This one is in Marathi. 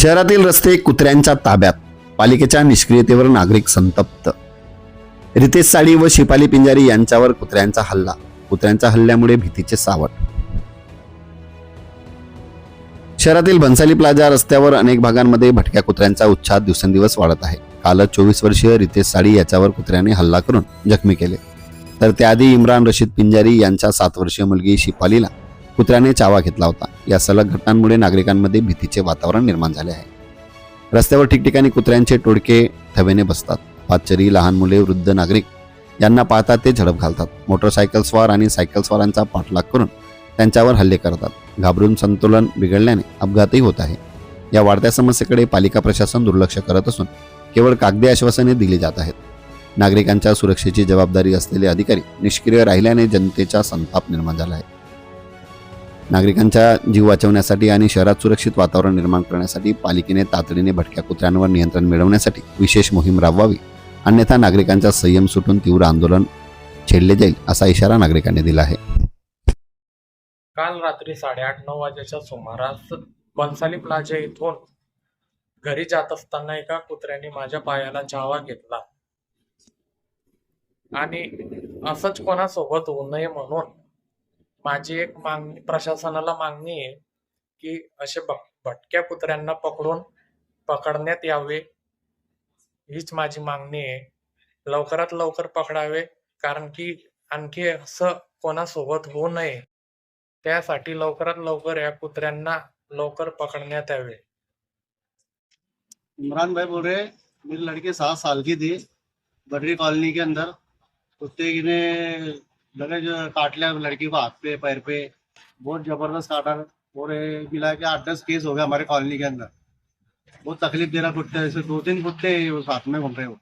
शहरातील रस्ते कुत्र्यांच्या ताब्यात. पालिकेच्या निष्क्रियतेवर नागरिक संतप्त. रितेश साडी व शिपाली पिंजारी यांच्यावर कुत्र्यांचा हल्ला. कुत्र्यांच्या हल्ल्यामुळे भीतीचे सावट. शहरातील भन्साली प्लाझा रस्त्यावर अनेक भागांमध्ये भटक्या कुत्र्यांचा उच्छाद दिवसेंदिवस वाढत आहे. कालच चोवीस वर्षीय रितेश साडी याच्यावर कुत्र्याने हल्ला करून जखमी केले. तर त्याआधी इम्रान रशीद पिंजारी यांच्या सात वर्षीय मुलगी शिपालीला कुत्र्याने चावा घेतला होता. या सलग घटनांमुळे नागरिकांमध्ये भीतीचे वातावरण निर्माण झाले आहे. रस्त्यावर ठिकठिकाणी कुत्र्यांचे टोळके थवेने बसतात. पाचरी लहान मुले वृद्ध नागरिक यांना पाहता ते झडप घालतात. मोटरसायकल स्वार आणि सायकल स्वारांचा पाठलाग करून त्यांच्यावर हल्ले करतात. घाबरून संतुलन बिघडल्याने अपघातही होत आहे. या वाढत्या समस्येकडे पालिका प्रशासन दुर्लक्ष करत असून केवळ कागदी आश्वासने दिली जात आहेत. नागरिकांच्या सुरक्षेची जबाबदारी असलेले अधिकारी निष्क्रिय राहिल्याने जनतेचा संताप निर्माण झाला आहे. नागरिकांचा जीव वाचवण्यासाठी आणि शहरात सुरक्षित वातावरण निर्माण करण्यासाठी पालिकेने तातडीने भटक्या कुत्र्यांवर नियंत्रण मिळवण्यासाठी विशेष मोहीम राबवावी. अन्यथा नागरिकांचा संयम सुटून तीव्र आंदोलन छेडले जाईल असा इशारा नागरिकांनी दिला आहे. काल रात्री साडेआठ नऊ वाजेच्या सुमारास बन्साली प्लाझा इथून घरी जात असताना एका कुत्र्याने माझ्या पायाला चावा घेतला. आणि असंच कोणासोबत होऊ नये म्हणून माझी एक मागणी प्रशासनाला मागणी आहे की असे भटक्या कुत्र्यांना पकडून पकडण्यात यावे. हीच माझी मागणी आहे. लवकरात लवकर पकडावे कारण की आणखी असं कोणासोबत होऊ नये. त्यासाठी लवकरात लवकर या कुत्र्यांना लवकर पकडण्यात यावे. इमरान भाई बोल रहे मेरी लड़की सात साल की थी बर्री कॉलोनी के अंदर। कुत्ते ने लगे जो काट लिया लड़की को हाथ पे, पैर पे। बहुत ज़बरदस्त काटा। और मिला के आठ दस केस हो गया हमारे कॉलोनी के अंदर। बहुत तकलीफ़ दे रहा कुत्ते दो तीन कुत्ते हाथ में घूम रहे हो